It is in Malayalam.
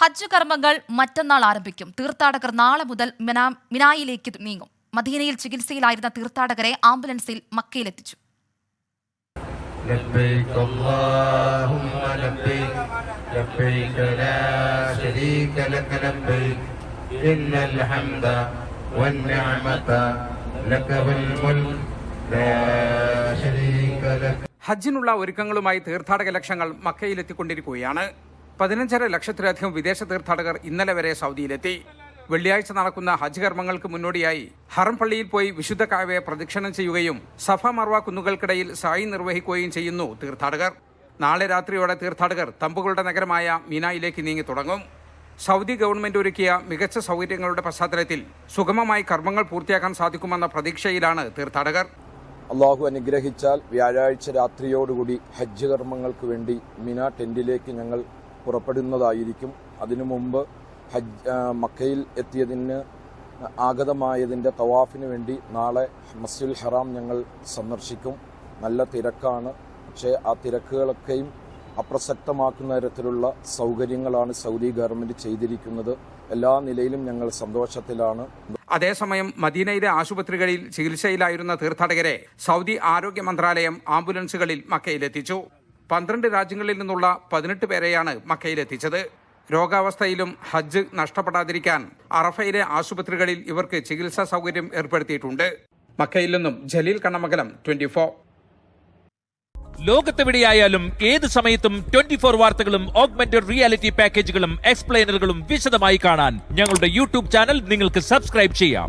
ഹജ്ജ് കർമ്മങ്ങൾ മറ്റന്നാൾ ആരംഭിക്കും. തീർത്ഥാടകർ നാളെ മുതൽ മിനായിലേക്ക് നീങ്ങും. മദീനയിൽ ചികിത്സയിലായിരുന്ന തീർത്ഥാടകരെ ആംബുലൻസിൽ മക്കയിലെത്തിച്ചു. ഹജ്ജിനുള്ള ഒരുക്കങ്ങളുമായി തീർത്ഥാടക ലക്ഷങ്ങൾ മക്കയിലെത്തിക്കൊണ്ടിരിക്കുകയാണ്. പതിനഞ്ചര ലക്ഷത്തിലധികം വിദേശ തീർത്ഥാടകർ ഇന്നലെ വരെ സൗദിയിലെത്തി. വെള്ളിയാഴ്ച നടക്കുന്ന ഹജ്ജ് കർമ്മങ്ങൾക്ക് മുന്നോടിയായി ഹറം പള്ളിയിൽ പോയി വിശുദ്ധ കാവ്യെ പ്രദക്ഷിണം ചെയ്യുകയും സഫ മർവ കുന്നുകൾക്കിടയിൽ സായി നിർവഹിക്കുകയും ചെയ്യുന്നു തീർത്ഥാടകർ. നാളെ രാത്രിയോടെ തീർത്ഥാടകർ തമ്പുകളുടെ നഗരമായ മീനായിലേക്ക് നീങ്ങി തുടങ്ങും. സൗദി ഗവൺമെന്റ് ഒരുക്കിയ മികച്ച സൗകര്യങ്ങളുടെ പശ്ചാത്തലത്തിൽ സുഗമമായി കർമ്മങ്ങൾ പൂർത്തിയാക്കാൻ സാധിക്കുമെന്ന പ്രതീക്ഷയിലാണ് തീർത്ഥാടകർ. അള്ളാഹു അനുഗ്രഹിച്ചാൽ വ്യാഴാഴ്ച രാത്രിയോടുകൂടി ഹജ്ജ് കർമ്മങ്ങൾക്ക് വേണ്ടി മിന ടെന്റിലേക്ക് ഞങ്ങൾ പുറപ്പെടുന്നതായിരിക്കും. അതിനു മുമ്പ് ഹജ്ജ് മക്കയിൽ എത്തിയതിന് ആഗതമായതിന്റെ തവാഫിന് വേണ്ടി നാളെ മസ്ജിദുൽ ഹറാം ഞങ്ങൾ സന്ദർശിക്കും. നല്ല തിരക്കാണ്. പക്ഷേ ആ തിരക്കുകളൊക്കെയും അപ്രസക്തമാക്കുന്ന തരത്തിലുള്ള സൗകര്യങ്ങളാണ് സൗദി ഗവൺമെന്റ് ചെയ്തിരിക്കുന്നത്. എല്ലാ നിലയിലും ഞങ്ങൾ സന്തോഷത്തിലാണ്. അതേസമയം മദീനയിലെ ആശുപത്രികളിൽ ചികിത്സയിലായിരുന്ന തീർത്ഥാടകരെ സൗദി ആരോഗ്യ മന്ത്രാലയം ആംബുലൻസുകളിൽ മക്കയിലെത്തിച്ചു. പന്ത്രണ്ട് രാജ്യങ്ങളിൽ നിന്നുള്ള പതിനെട്ട് പേരെയാണ് മക്കയിലെത്തിച്ചത്. രോഗാവസ്ഥയിലും ഹജ്ജ് നഷ്ടപ്പെടാതിരിക്കാൻ അറഫയിലെ ആശുപത്രികളിൽ ഇവർക്ക് ചികിത്സാ സൗകര്യം ഏർപ്പെടുത്തിയിട്ടുണ്ട്. മക്കയിൽ നിന്നും ജലീൽ കണ്ണമംഗലം ട്വന്റി ഫോർ. ലോകത്തെവിടെയായാലും ഏത് സമയത്തും ട്വന്റി ഫോർ വാർത്തകളും ഓഗ്മെന്റഡ് റിയാലിറ്റി പാക്കേജുകളും എക്സ്പ്ലെയിനറുകളും വിശദമായി കാണാൻ ഞങ്ങളുടെ യൂട്യൂബ് ചാനൽ നിങ്ങൾക്ക് സബ്സ്ക്രൈബ് ചെയ്യാം.